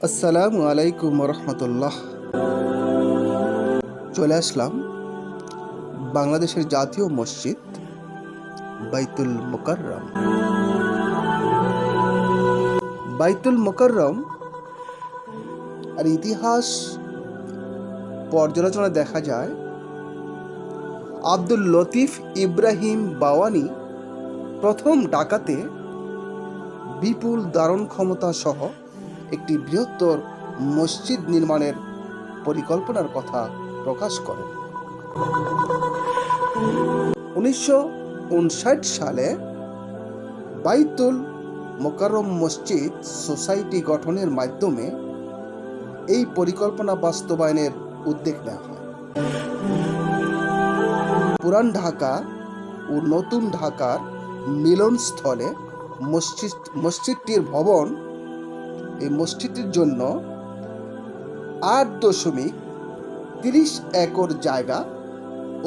আসসালামু আলাইকুম রহমতুল্লাহ চলে আসলাম বাংলাদেশের জাতীয় মসজিদ বাইতুল মোকাররম। বাইতুল মোকাররম আর ইতিহাস পর্যালোচনা দেখা যায় আব্দুল লতিফ ইব্রাহিম বাওয়ানি প্রথম ডাকাতে বিপুল ধারণ ক্ষমতা সহ একটি বৃহত্তর মসজিদ নির্মাণের পরিকল্পনার কথা প্রকাশ করেন উনিশশো উনষাট সালে বাইতুল মোকাররম মসজিদ সোসাইটি গঠনের মাধ্যমে এই পরিকল্পনা বাস্তবায়নের উদ্যোগ নেওয়া হয়। পুরান ঢাকা ও নতুন ঢাকার মিলনস্থলে মসজিদ মসজিদটির ভবন এই মসজিদটির জন্য আট দশমিক তিরিশ একর জায়গা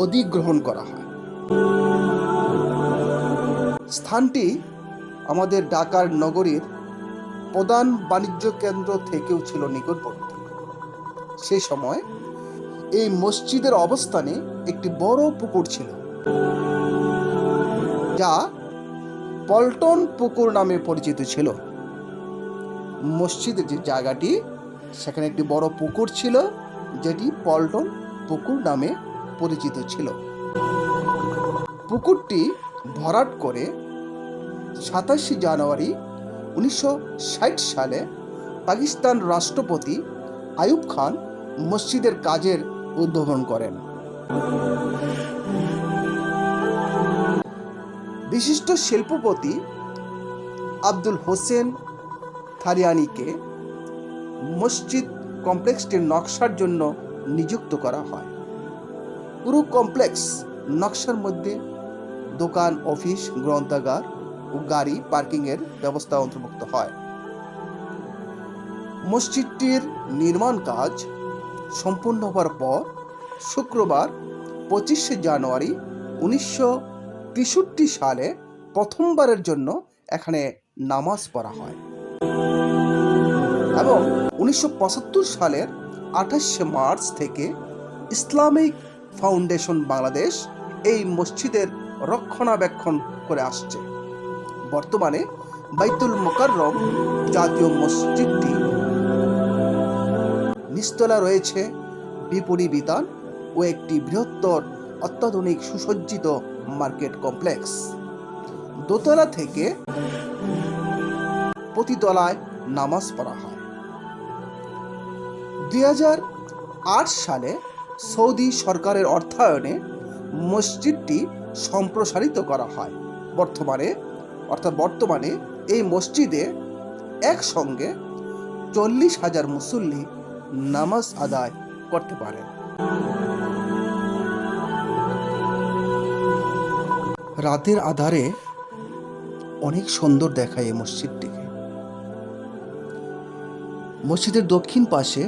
অধিগ্রহণ করা হয়। স্থানটি আমাদের ঢাকার নগরীর প্রধান বাণিজ্য কেন্দ্র থেকেও ছিল নিকটবর্তী। সেই সময় এই মসজিদের অবস্থানে একটি বড় পুকুর ছিল, যা পল্টন পুকুর নামে পরিচিত ছিল। মসজিদের যে জায়গাটি, সেখানে একটি বড় পুকুর ছিল, যেটি পল্টন পুকুর নামে পরিচিত ছিল। পুকুরটি ভরাট করে সাতাশে জানুয়ারি উনিশশো ষাট সালে পাকিস্তান রাষ্ট্রপতি আয়ুব খান মসজিদের কাজের উদ্বোধন করেন। বিশিষ্ট শিল্পপতি আব্দুল হোসেন থারিয়ানিকে মসজিদ কমপ্লেক্সটির নকশার জন্য নিযুক্ত করা হয়। পুরো কমপ্লেক্স নকশার মধ্যে দোকান, অফিস, গ্রন্থাগার ও গাড়ি, পার্কিংয়ের ব্যবস্থা অন্তর্ভুক্ত হয়। মসজিদটির নির্মাণ কাজ সম্পূর্ণ হওয়ার পর শুক্রবার পঁচিশে জানুয়ারি উনিশশো তেষট্টি সালে প্রথমবারের জন্য এখানে নামাজ পড়া হয়। এবং উনিশশো পঁচাত্তর সালের আঠাশে মার্চ থেকে ইসলামিক ফাউন্ডেশন বাংলাদেশ এই মসজিদের রক্ষণাবেক্ষণ করে আসছে। বর্তমানে বাইতুল মোকাররম জাতীয় মসজিদটি নিস্তলা রয়েছে বিপণী বিতান ও একটি বৃহত্তর অত্যাধুনিক সুসজ্জিত মার্কেট কমপ্লেক্স। দোতলা থেকে প্রতিতলায় নামাজ পড়া হয়। দুই হাজার আট সালে সৌদি সরকারের অর্থায়নে মসজিদটি সম্প্রসারিত করা হয়। বর্তমানে, অর্থাৎ বর্তমানে এই মসজিদে একসঙ্গে চল্লিশ হাজার মুসল্লি নামাজ আদায় করতে পারেন। রাতের আধারে অনেক সুন্দর দেখায় এই মসজিদটিকে। মসজিদের দক্ষিণ পাশে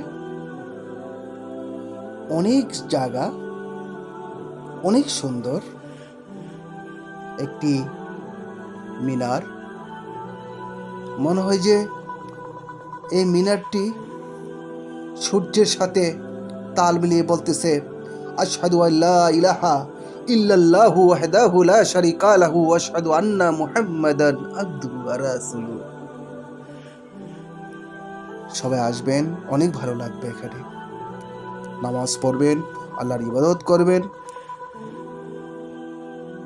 অনেক জায়গা, অনেক সুন্দর একটি মিনার। মনে হয় যে এই মিনারটি সূর্যের সাথে তাল মিলিয়ে বলতেছে, আশহাদু আল্লাহ ইলাহা ইল্লাল্লাহু ওয়াহদাহু লা শারিকা লাহু আন্না মুহাম্মাদান আবদুহু ওয়া রাসূলুহু। সবাই আসবেন, অনেক ভালো লাগবে এখানে। নামাজ পড়বেন, আল্লাহর ইবাদত করবেন।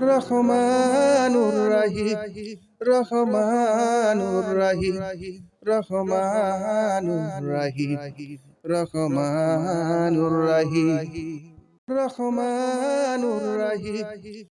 রহমানুর রাহিম রহমানুর রাহিম রহমানুর রাহিম রহমানুর রাহিম রহমানুর রাহিম।